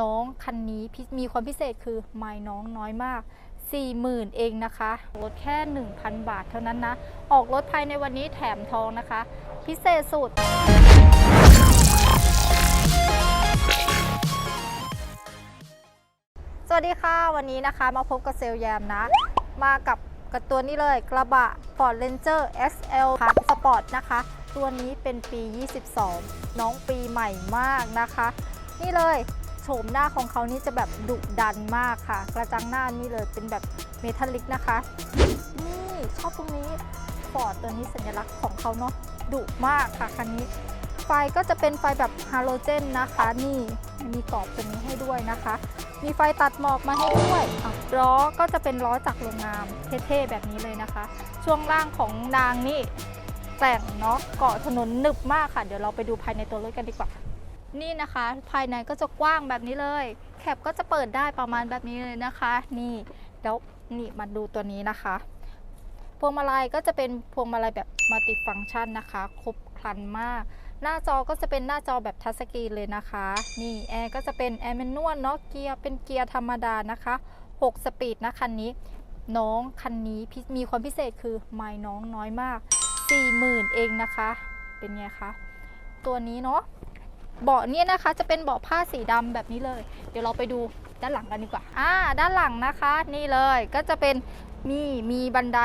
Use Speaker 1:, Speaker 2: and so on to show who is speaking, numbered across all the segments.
Speaker 1: น้องคันนี้มีความพิเศษคือไม้น้องน้อยมาก 40,000 เองนะคะลดแค่ 1,000 บาทเท่านั้นนะ ออกรถภายในวันนี้แถมทองนะคะ พิเศษสุดสวัสดีค่ะ วันนี้นะคะมาพบกับเซลแยมนะ มากับกับตัวนี้เลยกระบะ Ford Ranger SL พัดสปอร์ตนะคะ ตัวนี้เป็นปี 22 น้องปีใหม่มากนะคะ นี่เลย โฉมหน้าของเขานี่จะแบบดุดันมากค่ะ กระจังหน้านี่เลยเป็นแบบเมทัลลิกนะคะ นี่ชอบตรงนี้ฟอร์ดตัวนี้สัญลักษณ์ของเขาเนาะดุมากค่ะคันนี้ ไฟก็จะเป็นไฟแบบฮาโลเจนนะคะ นี่มีกรอบตัวนี้ให้ด้วยนะคะ มีไฟตัดหมอกมาให้ด้วยล้อก็จะเป็นล้อจากโรงงานเท่ๆแบบนี้เลยนะคะ ช่วงล่างของนางนี่แต่งเนาะเกาะถนนหนึบมากค่ะ เดี๋ยวเราไปดูภายในตัวรถกันดีกว่า นี่นะคะ ภายในก็จะกว้างแบบนี้เลย แคปก็จะเปิดได้ประมาณแบบนี้เลยนะคะ นี่แล้วนี่มาดูตัวนี้นะคะ พวงมาลัยก็จะเป็นพวงมาลัยแบบมัลติฟังก์ชันนะคะ ครบครันมาก หน้าจอก็จะเป็นหน้าจอแบบทัชสกรีนเลยนะคะ นี่แอร์ก็จะเป็นแอร์แมนนวลเนาะเกียร์เป็นเกียร์ธรรมดานะคะ 6 สปีดนะคันนี้ น้องคันนี้มีความพิเศษคือไม้น้องน้อยมาก 40,000 เองนะคะ เป็นไงคะ ตัวนี้เนาะ เบาะเนี่ยนะคะจะเป็นเบาะผ้าสีดำแบบนี้เลย เดี๋ยวเราไปดูด้านหลังกันดีกว่า อ่า ด้านหลังนะคะนี่เลยก็จะเป็นมีมีบันได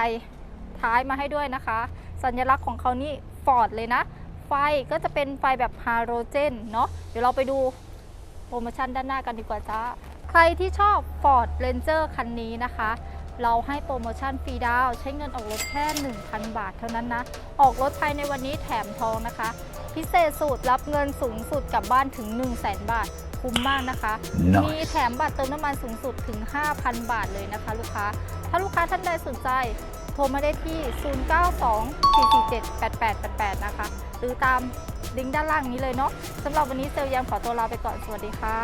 Speaker 1: ท้ายมาให้ด้วยนะคะ สัญลักษณ์ของเขานี่ฟอร์ดเลยนะ ไฟก็จะเป็นไฟแบบฮาโลเจนเนาะเดี๋ยวเราไปดูโปรโมชั่นด้านหน้ากันดีกว่าจ้าใครที่ชอบ Ford Ranger คันนี้นะคะ เราให้โปรโมชั่นฟรีดาวใช้เงินออกรถแค่ 1,000 บาทเท่านั้นนะ ออกรถภายในวันนี้แถมทองนะคะ พิเศษสูตรรับเงินสูงสุดกลับบ้านถึง 1 0 0 0 0แบาท คุ้มมากนะคะมี
Speaker 2: Nice.
Speaker 1: แถมบัตรเติมน้ำมันสูงสุดถึง 5,000 บาทเลยนะคะ ลูกค้า ถ้าลูกค้าท่านใดสนใจ โทรมาได้ที่ 0924478888 นะคะ หรือตามลิงก์ด้านล่างนี้เลยเนาะสำหรับวันนี้เซลล์ยามขอตัวลาไปก่อน สวัสดีค่ะ